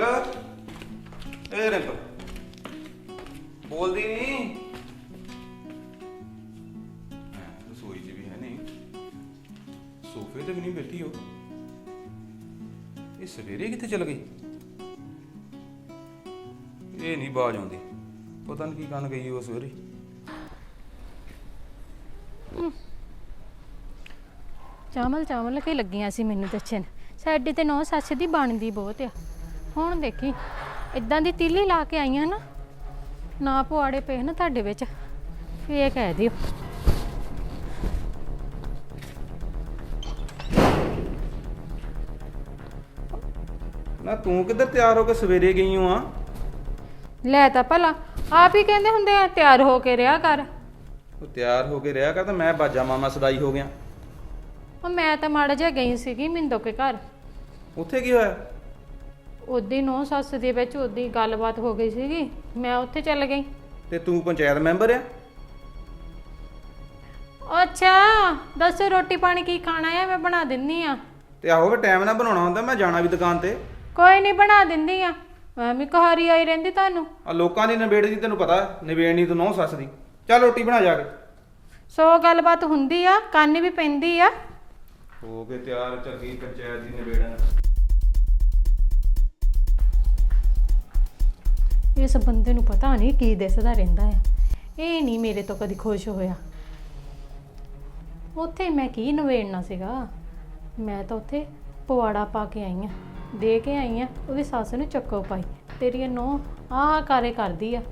ਰਿੰਪਲ ਏ ਰਿੰਪਲ ਬੋਲਦੀ ਨਹੀਂ ਰਸੋਈ 'ਚ ਵੀ ਹੈ ਨਹੀਂ। ਸੋਫੇ ਤੇ ਵੀ ਨਹੀਂ ਬੈਠੀ ਹੋ ਇਹ ਸਵੇਰੇ ਕਿੱਥੇ ਚਲ ਗਈ? ਇਹ ਨਹੀਂ ਬਾਜ ਆਉਂਦੀ। ਪਤਾ ਨਹੀਂ ਕੀ ਕਰਨ ਗਈ ਉਹ ਸਵੇਰੇ। ਚਾਵਲ ਚਾਵਲ ਕੇ ਲੱਗੀਆਂ ਸੀ ਮੈਨੂੰ ਦੱਸਣ ਸਾਡੇ ਤੇ ਨੌ ਸੱਸ ਦੀ ਬਣਦੀ ਬਹੁਤ ਆ। ਹੁਣ ਦੇਖੀ ਇਦਾਂ ਦੀ ਤੀਲੀ ਲਾ ਕੇ ਆਈਆਂ ਨਾ ਨਾ ਪੁਆੜੇ ਪਏ ਨਾ ਤੁਹਾਡੇ ਵਿੱਚ ਫੇਰ ਕਹਿ ਦਿਓ। ਨਾ ਤੂੰ ਕਿੱਧਰ ਤਿਆਰ ਹੋ ਕੇ ਸਵੇਰੇ ਗਈ ਹੋ ਆ? ਲੈ ਤਾਂ ਭਲਾ ਆਪ ਹੀ ਕਹਿੰਦੇ ਹੁੰਦੇ ਆ ਤਿਆਰ ਹੋ ਕੇ ਰਿਹਾ ਕਰ। ਉਹ ਤਿਆਰ ਹੋ ਕੇ ਰਿਹਾ ਕਰ ਤਾਂ ਮੈਂ ਬਾਜਾ ਮਾਮਾ ਸਦਾਈ ਹੋ ਗਿਆ। ਉਹ ਮੈਂ ਤਾਂ ਮਾੜਾ ਜਿਹਾ ਗਈ ਸੀਗੀ ਮਿੰਦੋ ਕੇ ਘਰ। ਉੱਥੇ ਕੀ ਹੋਇਆ? ਉਹਦੀ ਨੌ ਸੱਸ ਦੇ ਵਿੱਚ ਉਹਦੀ ਗੱਲਬਾਤ ਹੋ ਗਈ ਸੀਗੀ ਮੈਂ ਉੱਥੇ ਚੱਲ ਗਈ। ਤੇ ਤੂੰ ਪੰਚਾਇਤ ਮੈਂਬਰ ਆ? ਅੱਛਾ ਦੱਸੋ ਰੋਟੀ ਪਾਣੀ ਕੀ ਖਾਣਾ ਹੈ ਮੈਂ ਬਣਾ ਦਿੰਨੀ ਆ। ਤੇ ਆਹੋ ਵੀ ਟਾਈਮ ਨਾਲ ਬਣਾਉਣਾ ਹੁੰਦਾ ਮੈਂ ਜਾਣਾ ਵੀ ਦੁਕਾਨ ਤੇ। ਕੋਈ ਨਹੀਂ ਬਣਾ ਦਿੰਦੀ ਆ। ਐਵੇਂ ਕਹਾਰੀ ਆਈ ਰਹਿੰਦੀ ਤੁਹਾਨੂੰ। ਆ ਲੋਕਾਂ ਦੀ ਨਿਬੇੜ ਦੀ ਤੈਨੂੰ ਪਤਾ ਨਿਬੇੜਨੀ ਤੂੰ ਨੌ ਸੱਸ ਦੀ। ਚੱਲ ਰੋਟੀ ਬਣਾ ਜਾ ਕੇ। ਸੋ ਗੱਲਬਾਤ ਹੁੰਦੀ ਆ ਕੰਨ ਵੀ ਪੈਂਦੀ ਆ। ਹੋ ਕੇ ਤਿਆਰ ਚੱਗੀ ਪੰਚਾਇਤ ਦੀ ਨਿਬੇੜਨ। ਇਸ ਬੰਦੇ ਨੂੰ ਪਤਾ ਨਹੀਂ ਕੀ ਦਿਸਦਾ ਰਹਿੰਦਾ ਆ। ਇਹ ਨਹੀਂ ਮੇਰੇ ਤੋਂ ਕਦੀ ਖੁਸ਼ ਹੋਇਆ। ਉੱਥੇ ਮੈਂ ਕੀ ਨਵੇੜਨਾ ਸੀਗਾ? ਮੈਂ ਤਾਂ ਉੱਥੇ ਪਵਾੜਾ ਪਾ ਕੇ ਆਈ ਆ। ਦੇ ਕੇ ਆਈ ਆ। ਉਹਦੀ ਸੱਸ ਨੂੰ ਚੱਕੋ ਪਾਈ। ਤੇਰੀ ਨੋ ਆਹ ਕਾਰੇ ਕਰਦੀ ਆ।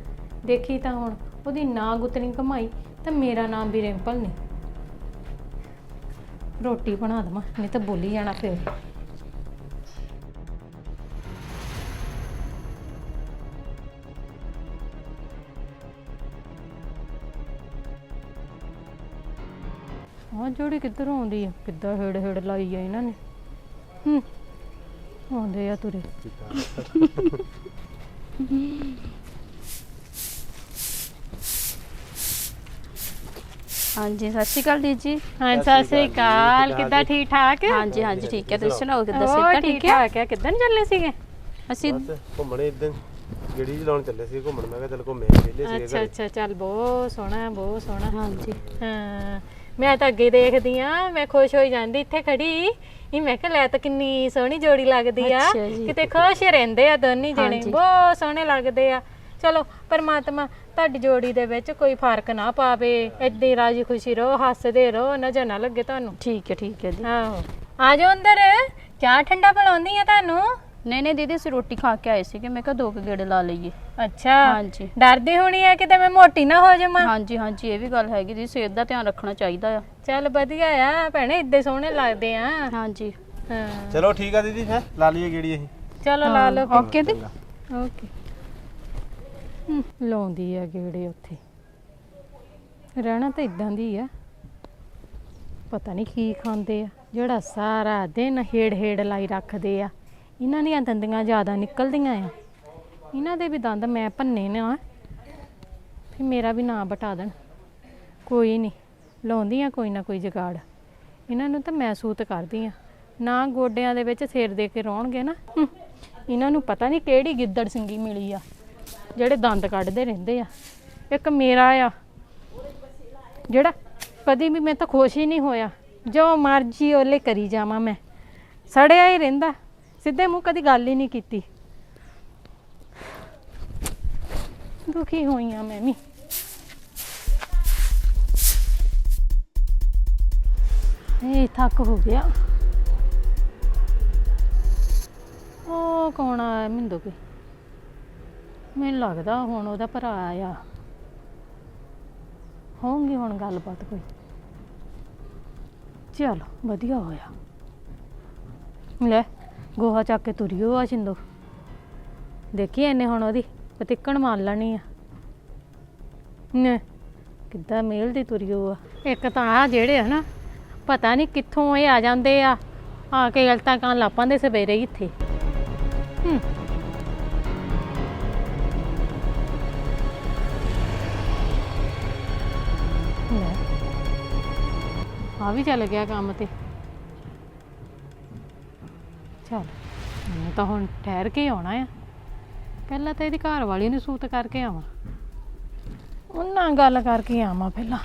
ਦੇਖੀ ਤਾਂ ਹੁਣ ਉਹਦੀ ਨਾ ਗੁੱਤਣੀ ਕਮਾਈ ਤਾਂ ਮੇਰਾ ਨਾਮ ਵੀ ਰਿੰਪਲ ਨਹੀਂ ਰੋਟੀ ਬਣਾ ਦਵਾਂ, ਨਹੀਂ ਤਾਂ ਬੋਲੀ ਜਾਣਾ ਫਿਰ। ਹਾਂ ਜਿਹੜੀ ਕਿੱਧਰ ਆਉਂਦੀ ਆ? ਕਿੱਦਾਂ ਹੇੜ ਹੇੜ ਲਾਈ ਆ ਇਹਨਾਂ ਨੇ? ਹੂੰ ਆਉਂਦੇ ਆ ਤੁਰੇ। ਹਾਂਜੀ ਸਤਿ ਸ਼੍ਰੀ ਅਕਾਲ ਦੀਦੀ ਜੀ। ਹਾਂ ਸਤਿ ਸ੍ਰੀ ਅਕਾਲ। ਕਿੱਦਾਂ ਠੀਕ ਠਾਕ ਹਾਂਜੀ ਹਾਂਜੀ ਠੀਕ ਹੈ। ਤੁਸੀਂ ਸੁਣਾਓ ਕਿੱਦਾਂ ਸਿਹਤਾਂ ਠੀਕ ਠੀਕ ਹੈ? ਠਾਕ ਹੈ। ਕਿੱਦਾਂ ਨੂੰ ਚੱਲੇ ਸੀਗੇ? ਅਸੀਂ ਬਸ ਘੁੰਮਣੇ ਇਦਾਂ ਜਿਹੜੀ ਲਾਉਣ ਚੱਲੇ ਸੀ ਘੁੰਮਣ। ਮੈਂ ਕਿਹਾ ਚੱਲ ਘੁੰਮੇ ਵਿਹਲੇ ਸੀਗੇ ਅੱਛਾ ਅੱਛਾ ਚੱਲ ਬਹੁਤ ਸੋਹਣਾ ਬਹੁਤ ਸੋਹਣਾ। ਹਾਂਜੀ। ਹਾਂ। ਮੈਂ ਤਾਂ ਅੱਗੇ ਦੇਖਦੀ ਆ ਮੈਂ ਖੁਸ਼ ਹੋਈ ਜਾਂਦੀ ਇੱਥੇ ਖੜੀ। ਇਹ ਮੈਂ ਕਿਹਾ ਲੈ ਤਾਂ ਕਿੰਨੀ ਸੋਹਣੀ ਜੋੜੀ ਲੱਗਦੀ ਆ। ਅੱਛਾ ਜੀ। ਕਿਤੇ ਖੁਸ਼ ਰਹਿੰਦੇ ਆ ਦੋਨੇ ਜਣੇ ਹਾਂਜੀ। ਬਹੁਤ ਸੋਹਣੇ ਲੱਗਦੇ ਆ। ਚਲੋ ਪਰਮਾਤਮਾ ਤੁਹਾਡੀ ਜੋੜੀ ਦੇ ਵਿੱਚ ਕੋਈ ਫ਼ਰਕ ਨਾ ਪਾਵੇ। ਏਦਾਂ ਹੀ ਰਾਜੀ ਖੁਸ਼ੀ ਰਹੋ ਹੱਸਦੇ ਰਹੋ ਨਜ਼ਰ ਨਾ ਲੱਗੇ ਤੁਹਾਨੂੰ। ਠੀਕ ਹੈ ਠੀਕ ਹੈ ਜੀ। ਆਹੋ। ਆ ਜਾਓ ਅੰਦਰ। ਚਾਹ ਠੰਡਾ ਬਣਾਉਂਦੀ ਆ ਤੁਹਾਨੂੰ। ਨਹੀਂ ਨਹੀਂ ਦੀਦੀ ਅਸੀਂ ਰੋਟੀ ਖਾ ਕੇ ਆਏ ਸੀਗੇ। ਮੈਂ ਕਿਹਾ ਦੋ ਕੁ ਗੇੜੇ ਲਾ ਲਈਏ। ਅੱਛਾ। ਹਾਂਜੀ। ਡਰਦੀ ਹੋਣੀ ਆ ਕਿਤੇ ਮੈਂ ਮੋਟੀ ਨਾ ਹੋ ਜਾਵਾਂ? ਹਾਂਜੀ ਹਾਂਜੀ ਇਹ ਵੀ ਗੱਲ ਹੈਗੀ ਜੀ ਸਿਹਤ ਦਾ ਧਿਆਨ ਰੱਖਣਾ ਚਾਹੀਦਾ ਆ। ਚੱਲ ਵਧੀਆ ਆ ਭੈਣੇ ਇੱਦੇ ਸੋਹਣੇ ਲੱਗਦੇ ਆ। ਹਾਂਜੀ। ਹਾਂ। ਚਲੋ ਠੀਕ ਆ ਦੀਦੀ ਹੈ ਲਾ ਲਈਏ ਗੇੜੀ ਅਸੀਂ। ਚਲੋ ਲਾ ਲਓ ਓਕੇ ਦੀ ਓਕੇ। ਹਮ, ਲਾਉਂਦੀ ਆ ਗੇੜੇ ਉੱਥੇ। ਰਹਿਣਾ ਤਾਂ ਇਦਾਂ ਦੀ ਆ। ਪਤਾ ਨਹੀਂ ਕੀ ਖਾਂਦੇ ਆ। ਜਿਹੜਾ ਸਾਰਾ ਦਿਨ ਹੇੜ ਹੇੜ ਲਾਈ ਰੱਖਦੇ ਆ। ਇਹਨਾਂ ਦੀਆਂ ਦੰਦੀਆਂ ਜ਼ਿਆਦਾ ਨਿਕਲਦੀਆਂ ਆ। ਇਹਨਾਂ ਦੇ ਵੀ ਦੰਦ ਮੈਂ ਭੰਨੇ ਨਾ ਫਿਰ ਮੇਰਾ ਵੀ ਨਾਂ ਬਟਾ ਦੇਣ। ਕੋਈ ਨਹੀਂ ਲਾਉਂਦੀ ਆ ਕੋਈ ਨਾ ਕੋਈ ਜਗਾੜ। ਇਹਨਾਂ ਨੂੰ ਤਾਂ ਮੈਂ ਸੂਤ ਕਰਦੀ ਆ। ਨਾ ਗੋਡਿਆਂ ਦੇ ਵਿੱਚ ਸਿਰ ਦੇ ਕੇ ਰੋਣਗੇ ਨਾ। ਇਹਨਾਂ ਨੂੰ ਪਤਾ ਨਹੀਂ ਕਿਹੜੀ ਗਿੱਦੜ ਸਿੰਗੀ ਮਿਲੀ ਆ, ਜਿਹੜੇ ਦੰਦ ਕੱਢਦੇ ਰਹਿੰਦੇ ਆ। ਇੱਕ ਮੇਰਾ ਆ, ਜਿਹੜਾ ਕਦੀ ਵੀ ਮੈਂ ਤਾਂ ਖੁਸ਼ ਹੀ ਨਹੀਂ ਹੋਇਆ। ਜੋ ਮਰਜ਼ੀ ਉਹਲੇ ਕਰੀ ਜਾਵਾਂ ਮੈਂ। ਸੜਿਆ ਹੀ ਰਹਿੰਦਾ। ਸਿੱਧੇ ਮੂੰਹ ਕਦੀ ਗੱਲ ਹੀ ਨਹੀਂ ਕੀਤੀ। ਦੁਖੀ ਹੋਈ ਆ ਮੈਂ ਵੀ। ਇਹ ਥੱਕ ਹੋ ਗਿਆ। ਉਹ ਕੌਣ ਆਇਆ ਮਿੰਦੋ ਕੋਈ? ਮੈਨੂੰ ਲੱਗਦਾ ਹੁਣ ਉਹਦਾ ਭਰਾ ਆਇਆ ਹੋਊਗੀ ਹੁਣ ਗੱਲਬਾਤ ਕੋਈ। ਚਲੋ, ਵਧੀਆ ਹੋਇਆ। ਲੈ। ਗੋਹਾ ਚੱਕ ਕੇ ਤੁਰਿਓ ਆ ਛਿੰਦੋ ਦੇਖੀ ਇਹਨੇ ਹੁਣ ਉਹਦੀ, ਪਤਿੱਕਣ ਮਾਰ ਲੈਣੀ ਆ। ਨੇ, ਕਿੱਦਾਂ ਮੇਲ ਦੀ ਤੁਰਿਓ ਆ। ਇੱਕ ਤਾਂ ਆ ਜਿਹੜੇ ਆ ਪਤਾ ਨਹੀਂ ਕਿੱਥੋਂ ਇਹ ਆ ਜਾਂਦੇ ਆ। ਆ ਕੇ ਗਲਤਾਂ ਕਾਂ ਲਾਪਾਂ ਦੇ ਸਵੇਰੇ ਹੀ ਇੱਥੇ। ਹੂੰ। ਆ ਵੀ ਚੱਲ ਗਿਆ ਕੰਮ ਤੇ। ਚੱਲ, ਮੈਂ ਤਾਂ ਹੁਣ ਠਹਿਰ ਕੇ ਹੀ ਆਉਣਾ ਆ। ਪਹਿਲਾਂ ਤਾਂ ਇਹਦੀ ਘਰ ਵਾਲੀ ਨੂੰ ਸੂਤ ਕਰਕੇ ਆਵਾਂ। ਉਹਨਾਂ ਗੱਲ ਕਰਕੇ ਆਵਾਂ ਪਹਿਲਾਂ।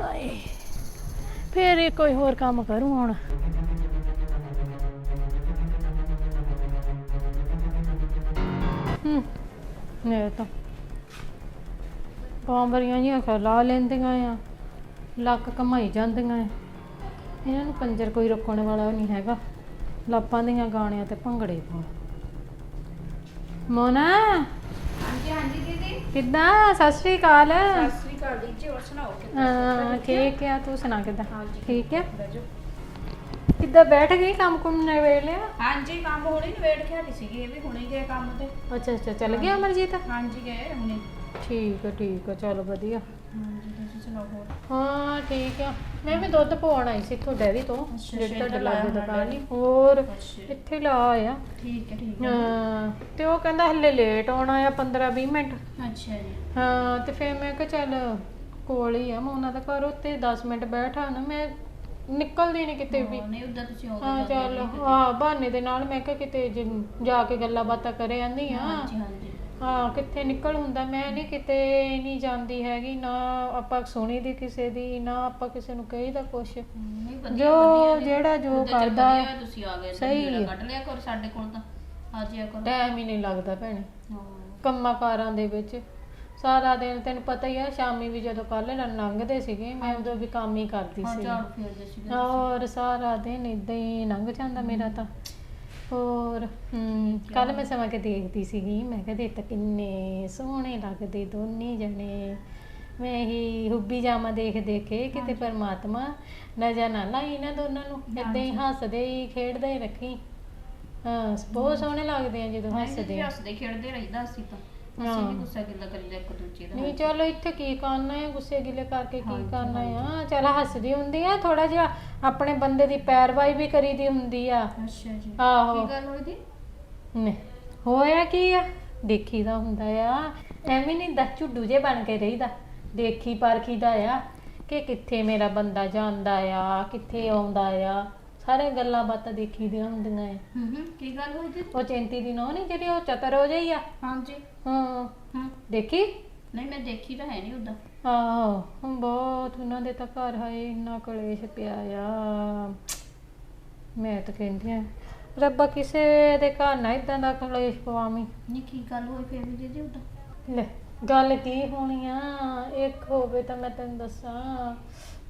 ਹਾਏ, ਫੇਰ ਇਹ ਕੋਈ ਹੋਰ ਕੰਮ ਕਰੂ ਹੁਣ। ਹੂੰ, ਇਹ ਤਾਂ ਬਾਂਬਰੀਆਂ ਜੀਆਂ ਖਲਾ ਲੈਂਦੀਆਂ ਆ, ਲੱਕ ਕਮਾਈ ਜਾਂਦੀਆਂ ਆ। ਇਹਨਾਂ ਨੂੰ ਪੰਜਰ ਕੋਈ ਰੋਕਣ ਵਾਲਾ ਨਹੀਂ ਹੈਗਾ। ਲਾਪਾਂ ਦੀਆਂ ਗਾਣਿਆਂ ਤੇ ਭੰਗੜੇ ਪਾਉਣ। ਮੋਨਾ? ਹਾਂਜੀ ਹਾਂਜੀ ਦੀਦੀ। ਕਿੱਦਾਂ? ਸਤਿ ਸ਼੍ਰੀ ਅਕਾਲ। ਸਤਿ ਸ੍ਰੀ ਅਕਾਲ ਜੀ ਜੀ ਹੋਰ ਸੁਣਾਓ? ਹਾਂ ਠੀਕ ਆ ਤੂੰ ਸੁਣਾ ਕਿੱਦਾਂ? ਹਾਂਜੀ। ਠੀਕ ਆ? ਬੈਜੋ ਕਿੱਦਾਂ ਬੈਠ ਗਈ ਕੰਮ ਕੁਮ ਨਵੇੜ ਲਿਆ? ਹਾਂਜੀ ਕੰਮ ਹੁਣੇ ਨਵੇੜ ਕੇ ਹਟੀ ਸੀਗੀ ਇਹ ਵੀ ਹੁਣੇ ਗਏ ਕੰਮ ਤੇ। ਅੱਛਾ ਅੱਛਾ ਚੱਲ ਗਿਆ ਅਮਰਜੀਤ? ਹਾਂਜੀ ਗਏ ਹੁਣੇ। ਠੀਕ ਆ ਠੀਕ ਆ ਚਲ ਵਧੀਆ। ਹਾਂਜੀ ਤੁਸੀਂ ਸੁਣਾਓ ਹੋਰ? ਹਾਂ ਠੀਕ ਆ। ਮੈਂ ਵੀ ਦੁੱਧ ਪਵਾਉਣ ਆਈ ਸੀ ਇੱਥੋਂ ਡੈਰੀ ਤੋਂ ਅੱਛਾ, ਇੱਧਰ ਲਾਗੇ ਦੁਕਾਨ ਈ। ਹੋਰ ਅੱਛਾ। ਇੱਥੇ ਲਾ ਆ ਠੀਕ ਹੈ ਠੀਕ ਹੈ। ਹਾਂ ਤੇ ਉਹ ਕਹਿੰਦਾ ਹਲੇ ਲੇਟ ਆਉਣਾ ਆ 15 20 ਮਿੰਟ। ਅੱਛਾ ਜੀ। ਹਾਂ ਤੇ ਫਿਰ ਮੈਂ ਕਿਹਾ ਚੱਲ ਕੋਲ ਹੀ ਆ ਮੈਂ ਉਹਨਾਂ ਦਾ ਘਰ ਉੱਤੇ 10 ਮਿੰਟ ਬੈਠਾ ਨਾ ਮੈਂ ਨਿਕਲਦੀ ਨਹੀਂ ਕਿਤੇ ਵੀ। ਹਾਂ, ਨਹੀਂ ਉਦਾਂ ਤੁਸੀਂ ਆਉਂਦੇ ਹਾਂ ਜਾਂਦੇ ਚੱਲ ਨਹੀਂ। ਹਾਂ ਬਹਾਨੇ ਦੇ ਨਾਲ ਮੈਂ ਕਿਹਾ ਕਿਤੇ ਜ- ਜਾ ਕੇ ਗੱਲਾਂ ਬਾਤਾਂ ਕਰੇ ਆਂਦੀ ਆ। ਹਾਂਜੀ ਹਾਂਜੀ। ਹਾਂ ਕਿੱਥੇ ਨਿਕਲ ਹੁੰਦਾ ਮੈਂ ਨਹੀਂ ਕਿਤੇ ਨਹੀਂ ਜਾਂਦੀ ਹੈਗੀ ਨਾ ਆਪਾਂ ਸੁਣੀ ਦੀ ਕਿਸੇ ਦੀ ਨਾ ਆਪਾਂ ਕਿਸੇ ਨੂੰ ਕਹੀਦਾ ਕੁਛ। ਨਹੀਂ ਵਧੀਆ ਜੋ ਵਧੀਆ ਜੀ। ਜਿਹੜਾ ਜੋ ਕਰਦਾ ਵਧੀਆ ਤੁਸੀਂ ਆ ਗਏ ਸਹੀ ਸਹੀ ਹੈ। ਕੱਢ ਲਿਆ ਕਰੋ ਸਾਡੇ ਕੋਲ ਤਾਂ ਆ ਜਿਆ ਕਰੋ। ਟਾਈਮ ਹੀ ਨਹੀਂ ਲੱਗਦਾ ਭੈਣੇ। ਹਾਂ। ਕੰਮਾਂ ਕਾਰਾਂ ਦੇ ਵਿੱਚ। ਸਾਰਾ ਦਿਨ ਤੈਨੂੰ ਪਤਾ ਹੀ ਆ ਸ਼ਾਮੀ ਵੀ ਜਦੋਂ ਕੱਲ ਲੰਘਦੇ ਸੀਗੇ ਮੈਂ ਉਦੋਂ ਵੀ ਕੰਮ ਹੀ ਕਰਦੀ ਹਾਂ ਸੀ ਝਾੜੂ ਫੇਰਦੇ ਸੀਗੇ ਹੋਰ ਸਾਰਾ ਦਿਨ ਇਦਾਂ ਹੀ ਲੰਘ ਜਾਂਦਾ ਮੇਰਾ ਤਾਂ। ਹੋਰ ਹਮ ਕੱਲ ਮੈਂ ਸਮਾਂ ਕੇ ਦੇਖਦੀ ਸੀਗੀ ਮੈਂ ਕਿਹਾ ਦੇਖ ਤਾਂ ਕਿੰਨੇ ਸੋਹਣੇ ਲੱਗਦੇ ਦੋਨੇ ਜਣੇ। ਮੈਂ ਹੀ ਹੁੱਬੀ ਜਾਮਾ ਦੇਖ ਦੇਖ ਕੇ ਕਿਤੇ ਪਰਮਾਤਮਾ ਨਜ਼ਰ ਨਾ ਲਾਈ ਇਹਨਾਂ ਦੋਨਾਂ ਨੂੰ। ਇਦਾਂ ਹੀ ਹੱਸਦੇ ਹੀ ਖੇਡਦੇ ਹੀ ਰੱਖੀ। ਹਾਂ ਬਹੁਤ ਸੋਹਣੇ ਲੱਗਦੇ ਆ ਜਦੋਂ ਹੱਸਦੇ ਹੱਸਦੇ ਖੇਡਦੇ ਰਹੀਦਾ ਤਾਂ। ਅਸੀਂ ਹਾਂ। ਵੀ ਗੁੱਸਾ ਗਿੱਲਾ ਕਰੀਦਾ ਇੱਕ ਦੂਜੇ ਦਾ। ਨਹੀਂ ਚਲੋ ਇੱਥੇ ਕੀ ਕਰਨਾ ਹੈ? ਗੁੱਸੇ ਗਿਲੇ ਕਰਕੇ ਕੀ ਹਾਂਜੀ, ਕਰਨਾ ਆ ਚਲ ਹੱਸਦੀ ਹੁੰਦੀ ਆ ਥੋੜਾ ਜਿਹਾ ਆਪਣੇ ਬੰਦੇ ਦੀ ਪੈਰਵਾਈ ਵੀ ਕਰੀਦੀ ਹੁੰਦੀ ਆ। ਅੱਛਾ ਜੀ। ਆਹੋ। ਕੀ ਗੱਲ ਹੋਈ ਦੀ? ਨੇ ਹੋਇਆ ਕੀ ਆ? ਦੇਖੀਦਾ ਹੁੰਦਾ ਆ। ਐਵੇਂ ਨਹੀਂ ਦਾ ਝੁੱਡੂ ਜੇ ਬਣ ਕੇ ਰਹੀਦਾ। ਦੇਖੀ ਪਰਖੀਦਾ ਆ ਕਿ ਕਿੱਥੇ ਮੇਰਾ ਬੰਦਾ ਜਾਂਦਾ ਆ ਕਿੱਥੇ ਆਉਂਦਾ ਆ। ਸਾਰੇ ਗੱਲਾਂ ਬਾਤਾਂ ਦੇਖੀਦੀਆਂ ਹੁੰਦੀਆਂ ਆ ਹੂੰ ਹੂੰ ਕੀ ਗੱਲ ਹੋਈ ਦੀ ਉਹ ਚਿੰਤੀ ਦੀ ਨੋ ਨਹੀਂ ਜਿਹੜੀ ਉਹ ਚਤਰ ਹੋ ਜਾਈ ਆ। ਹਾਂਜੀ। ਹਾਂ। ਹਾਂ। ਦੇਖੀ? ਨਹੀਂ ਮੈਂ ਦੇਖੀ ਤਾਂ ਹੈ ਨਹੀਂ ਉਦਾਂ। ਆਹੋ ਹੁਣ ਬਹੁਤ ਉਹਨਾਂ ਦੇ ਤਾਂ ਘਰ ਹਾਏ ਇੰਨਾ ਕਲੇਸ਼ ਪਿਆ ਆ। ਮੈਂ ਤਾਂ ਕਹਿੰਦੀ ਆ ਰੱਬਾ ਕਿਸੇ ਦੇ ਘਰ ਨਾ ਇਦਾਂ ਦਾ ਕਲੇਸ਼ ਪਵਾਵੀਂ। ਨਹੀਂ ਕੀ ਗੱਲ ਹੋਈ ਫੇਰ ਵੀ ਦੀਦੀ ਉਦਾਂ? ਲੈ ਗੱਲ ਕੀ ਹੋਣੀ ਆ? ਇੱਕ ਹੋਵੇ ਤਾਂ ਮੈਂ ਤੈਨੂੰ ਦੱਸਾਂ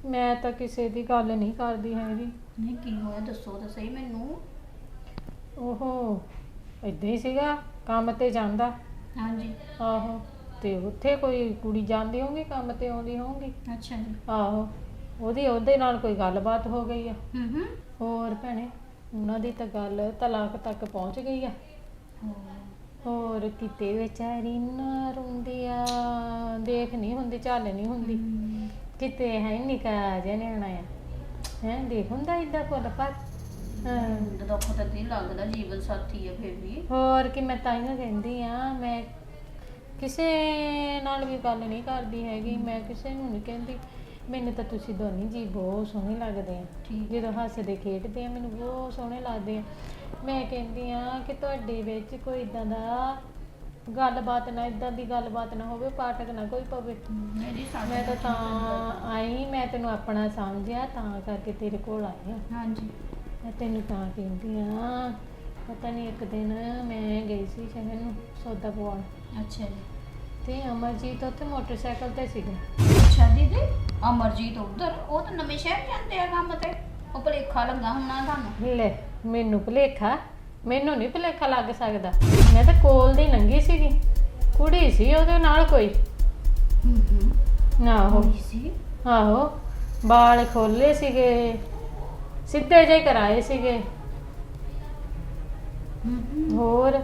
ਮੈਂ ਤਾਂ ਕਿਸੇ ਦੀ ਗੱਲ ਨਹੀਂ ਕਰਦੀ ਹੈਗੀ। ਨਹੀਂ ਕੀ ਹੋਇਆ ਦੱਸੋ ਤਾਂ ਸਹੀ ਮੈਨੂੰ। ਓਹੋ ਏਦਾਂ ਹੀ ਸੀਗਾ ਕੰਮ ਤੇ ਜਾਂਦਾ। ਹਾਂਜੀ। ਆਹੋ ਤੇ ਉੱਥੇ ਕੋਈ ਕੁੜੀ ਜਾਂਦੀ ਹੋਊਗੀ ਕੰਮ ਤੇ ਆਉਂਦੀ ਹੋਊਗੀ? ਅੱਛਾ ਜੀ। ਆਹੋ ਉਹਦੀ ਉਹਦੇ ਨਾਲ ਕੋਈ ਗੱਲਬਾਤ ਹੋ ਗਈ ਆ। ਹੂੰ ਹੂੰ। ਹੋਰ ਭੈਣੇ ਉਹਨਾਂ ਦੀ ਤਾਂ ਗੱਲ ਤਲਾਕ ਤੱਕ ਪਹੁੰਚ ਗਈ ਆ। ਹੋਰ ਕਿਤੇ ਵਿਚਾਰੀ ਨਾ ਰੋਂਦੀ ਆ ਦੇਖ ਨਹੀਂ ਹੁੰਦੀ ਚੱਲ ਨਹੀਂ ਹੁੰਦੀ। ਕਿਤੇ ਹੈ ਨਿਕਾ ਜਿਹਾ ਨਿਆਣਾ ਆ। ਹੈ ਦੇਖ ਹੁੰਦਾ ਇਦਾਂ ਕੋਲ ਪਰ ਹਾਂ। ਦੁੱਖ ਤਾਂ ਨਹੀਂ ਲੱਗਦਾ ਜੀਵਨ ਸਾਥੀ ਆ ਫੇਰ ਵੀ। ਹੋਰ ਕਿ ਮੈਂ ਤਾਂ ਹੀ ਕਹਿੰਦੀ ਆ ਮੈਂ ਕਿਸੇ ਨਾਲ ਵੀ ਗੱਲ ਨਹੀਂ ਕਰਦੀ ਹੈਗੀ ਮੈਂ ਕਿਸੇ ਨੂੰ ਨਹੀਂ ਕਹਿੰਦੀ। ਮੈਨੂੰ ਤਾਂ ਤੁਸੀਂ ਦੋਨੀ ਜੀ ਬਹੁਤ ਸੋਹਣੇ ਲੱਗਦੇ ਆ। ਠੀਕ। ਜਦੋਂ ਹੱਸਦੇ ਖੇਡਦੇ ਆ ਮੈਨੂੰ ਬਹੁਤ ਸੋਹਣੇ ਲੱਗਦੇ ਆ। ਮੈਂ ਕਹਿੰਦੀ ਆ ਕਿ ਤੁਹਾਡੇ ਵਿੱਚ ਕੋਈ ਇਦਾਂ ਦਾ ਗੱਲਬਾਤ ਨਾ ਇਦਾਂ ਦੀ ਗੱਲਬਾਤ ਨਾ ਹੋਵੇ ਪਾਠਕ ਨਾ ਕੋਈ ਪਵੇ। ਮੇਰੀ ਸਾਡੇ ਮੈਂ ਤਾਂ ਤਾਂ ਆਈ ਮੈਂ ਤੈਨੂੰ ਆਪਣਾ ਸਮਝਿਆ ਤਾਂ ਕਰਕੇ ਤੇਰੇ ਕੋਲ ਆਈ ਆ ਹਾਂਜੀ। ਮੈਂ ਤੈਨੂੰ ਤਾਂ ਕਹਿੰਦੀ ਆ ਪਤਾ ਨਹੀਂ ਇੱਕ ਦਿਨ ਮੈਂ ਗਈ ਸੀ ਸ਼ਹਿਰ ਨੂੰ ਸੌਦਾ ਪਵਾਉਣ। ਅੱਛਾ ਜੀ। ਤੇ ਅਮਰਜੀਤ ਉੱਥੇ ਮੋਟਰਸਾਈਕਲ ਤੇ ਸੀਗਾ। ਅੱਛਾ ਦੀਦੀ ਅਮਰਜੀਤ ਉਧਰ ਉਹ ਤਾਂ ਨਵੇਂ ਸ਼ਹਿਰ ਜਾਂਦੇ ਆ ਕੰਮ ਤੇ। ਉਹ ਭਲੇਖਾ ਲੱਗਾ ਹੋਣਾ ਤੁਹਾਨੂੰ। ਲੈ ਮੈਨੂੰ ਭੁਲੇਖਾ। ਮੈਨੂੰ ਨਹੀਂ ਭੁਲੇਖਾ ਲੱਗ ਸਕਦਾ। ਮੈਂ ਤਾਂ ਕੋਲ ਦੀ ਨੰਗੀ ਸੀਗੀ। ਕੁੜੀ ਸੀ ਉਹਦੇ ਨਾਲ ਕੋਈ। ਹੂੰ ਹੂੰ ਆਹੋ ਸੀ? ਆਹੋ। ਬਾਲ ਖੋਲੇ ਸੀਗੇ। ਸਿੱਧੇ ਜਿਹੇ ਕਰਾਏ ਸੀਗੇ। ਹੋਰ?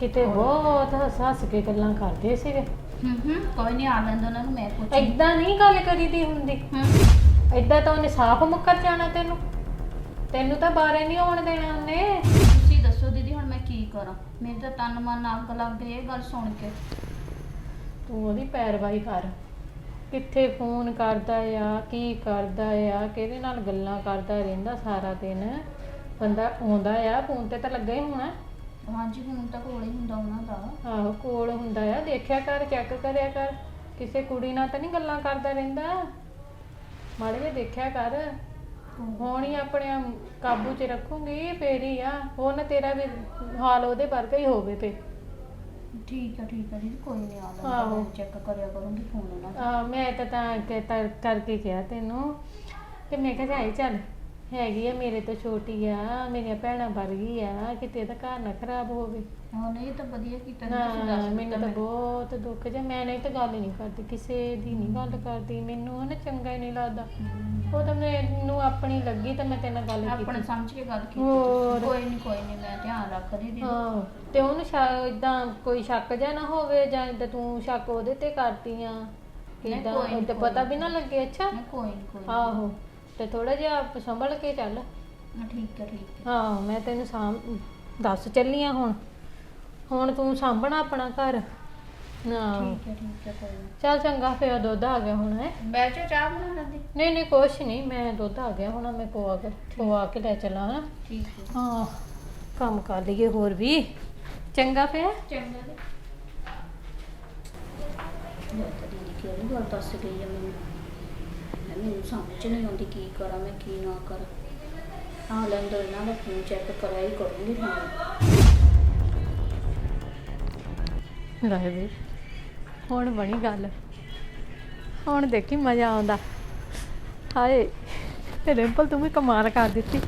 ਕਿਤੇ ਬਹੁਤ ਹੱਸ ਹੱਸ ਕੇ ਗੱਲਾਂ ਕਰਦੇ ਸੀਗੇ। ਹੂੰ ਹੂੰ ਕੋਈ ਨਹੀਂ ਆ ਲੈਂਦਾ ਉਹਨਾਂ ਨੂੰ ਮੈਂ ਪੁੱਛ ਐਦਾਂ ਨਹੀਂ ਗੱਲ ਕਰੀਦੀ ਹੁੰਦੀ। ਐਦਾਂ ਤਾਂ ਉਹਨੇ ਸਾਫ਼ ਮੁੱਕਰ ਜਾਣਾ ਤੈਨੂੰ। ਤੈਨੂੰ ਤਾਂ ਬਾਰੇ ਨਹੀਂ ਆਉਣ ਦੇਣਾ ਉਹਨੇ। ਕਰਾਂ। ਮੇਰੇ ਤਾਂ ਤਨ ਮਨ ਅੱਗ ਲੱਗ ਗਈ ਇਹ ਗੱਲ ਸੁਣ ਕੇ। ਤੂੰ ਉਹਦੀ ਪੈਰਵਾਈ ਕਰ। ਕਿੱਥੇ ਫੋਨ ਕਰਦਾ ਆ ਕੀ ਕਰਦਾ ਆ ਕਿਹਦੇ ਨਾਲ ਗੱਲਾਂ ਕਰਦਾ ਰਹਿੰਦਾ ਸਾਰਾ ਦਿਨ। ਬੰਦਾ ਆਉਂਦਾ ਆ ਫੋਨ ਤੇ ਤਾਂ ਲੱਗਾ ਹੀ ਹੋਣਾ। ਹਾਂਜੀ ਹੁਣ ਤਾਂ ਕੋਲ ਹੀ ਹੁੰਦਾ ਉਹਨਾਂ ਦਾ। ਆਹੋ ਕੋਲ ਹੁੰਦਾ ਆ। ਦੇਖਿਆ ਕਰ ਚੈੱਕ ਕਰਿਆ ਕਰ। ਕਿਸੇ ਕੁੜੀ ਨਾਲ ਤਾਂ ਨਹੀਂ ਗੱਲਾਂ ਕਰਦਾ ਰਹਿੰਦਾ। ਮਾੜੇ ਜਿਹਾ ਦੇਖਿਆ ਕਰ। ਹੁਣ ਆਪਣੇ ਆਪ ਕਾਬੂ 'ਚ ਰੱਖੂਗੀ ਫੇਰ ਹੀ ਆ। ਨਾ ਤੇਰਾ ਵੀ ਹਾਲ ਉਹਦੇ ਵਰਗਾ ਹੀ ਹੋਵੇ ਤੇ ਠੀਕ ਆ ਠੀਕ ਆ ਦੀਦੀ ਕੋਈ ਨਹੀਂ ਆ ਆਹੋ। ਲੈਂਦਾ ਚੈੱਕ ਕਰਿਆ ਕਰੂੰਗੀ ਫੋਨ ਉਹਨਾਂ ਦਾ। ਆ ਮੈਂ ਤਾਂ ਤਾਂ ਕਿ ਤਾਂ ਕਰਕੇ ਕਿਹਾ ਤੈਨੂੰ ਤੇ ਮੈਂ ਕਿਹਾ ਜਾਈ ਚੱਲ ਹੈਗੀ ਆ ਮੇਰੇ ਤੋਂ ਛੋਟੀ ਆ ਮੇਰੀਆਂ ਭੈਣਾਂ ਵਰਗੀ ਆ ਕਿਤੇ ਇਹਦਾ ਘਰ ਨਾ ਖਰਾਬ ਹੋਵੇ। ਹਾਂ ਨਹੀਂ ਇਹ ਤਾਂ ਵਧੀਆ ਕੀਤਾ ਜੀ ਤੁਸੀਂ ਹਾਂ ਦੱਸ ਮੈਨੂੰ ਦਿੱਤਾ ਤਾਂ ਬਹੁਤ ਦੁੱਖ ਜੇ ਮੈਂ ਨਹੀਂ ਤਾਂ ਗੱਲ ਨਹੀਂ ਕਰਦੀ ਕਿਸੇ ਦੀ ਨਹੀਂ ਗੱਲ ਕਰਦੀ ਮੈਨੂੰ ਹਨਾ ਚੰਗਾ ਹੀ ਨਹੀਂ ਲੱਗਦਾ। ਉਹ ਤਾਂ ਮੈਨੂੰ ਆਪਣੀ ਲੱਗੀ ਤਾਂ ਮੈਂ ਤੇਰੇ ਨਾਲ ਗੱਲ ਆਪਣੇ ਕੀਤੀ ਸਮਝ ਕੇ ਗੱਲ ਕੀਤੀ। ਹੋਰ। ਤੁਸੀਂ। ਕੋਈ ਨਹੀਂ ਕੋਈ ਨਹੀਂ ਮੈਂ ਧਿਆਨ ਰੱਖਦੀ ਦੀਦੀ। ਹਾਂ ਤੇ ਉਹਨੂੰ ਇਦਾਂ ਕੋਈ ਸ਼ੱਕ ਜਿਹਾ ਨਾ ਹੋਵੇ ਜਾਂ ਇਦਾਂ ਤੂੰ ਸ਼ੱਕ ਉਹਦੇ ਤੇ ਕਰਦੀ ਆ ਨਹੀਂ, ਇਦਾਂ ਕੋਈ ਨੀ, ਤੇ ਕੋਈ ਪਤਾ। ਵੀ ਨਾ ਲੱਗੇ ਅੱਛਾ? ਨਹੀਂ ਕੋਈ ਨਹੀਂ ਕੋਈ ਨੀ। ਆਹੋ ਤੇ ਥੋੜਾ ਜਿਹਾ ਆਪ ਸੰਭਲ ਕੇ ਚੱਲ। ਹਾਂ, ਠੀਕ ਹੈ ਠੀਕ ਹੈ। ਹਾਂ ਮੈਂ ਤੈਨੂੰ ਸਾਂਭ ਦੱਸ ਚੱਲੀ ਆ ਹੁਣ। ਹੁਣ ਤੂੰ ਸਾਂਭਣਾ ਆਪਣਾ ਘਰ। ਨਾ। ਠੀਕ ਹੈ ਠੀਕ ਹੈ ਕੋਈ ਨਹੀਂ ਚੱਲ ਚੰਗਾ ਫੇਰ ਦੁੱਧ ਆ ਗਿਆ ਹੁਣ ਹੈ। ਬੈਠੋ ਚਾਹ ਬਣਾ ਲੈਂਦੀ। ਨਹੀਂ ਨਹੀਂ ਕੁਛ ਨਹੀਂ ਮੈਂ ਦੁੱਧ ਆ ਗਿਆ ਹੁਣ ਮੈਂ ਪਵਾ ਕੇ ਪਵਾ ਕੇ ਲੈ ਚੱਲਾਂ ਹਨਾ ਠੀਕ ਹੈ। ਹਾਂ ਕੰਮ ਕਰ ਲਈਏ ਹੋਰ ਵੀ। ਚੰਗਾ ਫੇਰ। ਚੰਗਾ ਜੀ। ਮੈਂ ਤਾਂ ਦੀਦੀ ਕਿਹੜੀ ਗੱਲ ਦੱਸ ਗਈ ਹੈ ਮੈਨੂੰ? ਮੈਂ ਮੈਨੂੰ ਸਮਝ ਨਹੀਂ ਆਉਂਦੀ ਕੀ ਕਰਾਂ ਮੈਂ ਕੀ ਨਾ ਕਰਾਂ। ਆ ਲੈਂਦਾ ਇਹਨਾਂ ਦਾ ਫੋਨ ਚੈੱਕ ਕਰਿਆ ਹੀ ਕਰੂੰਗੀ ਹੁਣ ਲੈ ਵੀ। ਹੁਣ ਬਣੀ ਗੱਲ। ਹੁਣ ਦੇਖੀ ਮਜ਼ਾ ਆਉਂਦਾ। ਹਾਏ ਤੇ ਰਿੰਪਲ ਤੂੰ ਵੀ ਕਮਾਲ ਕਰ ਦਿੱਤੀ।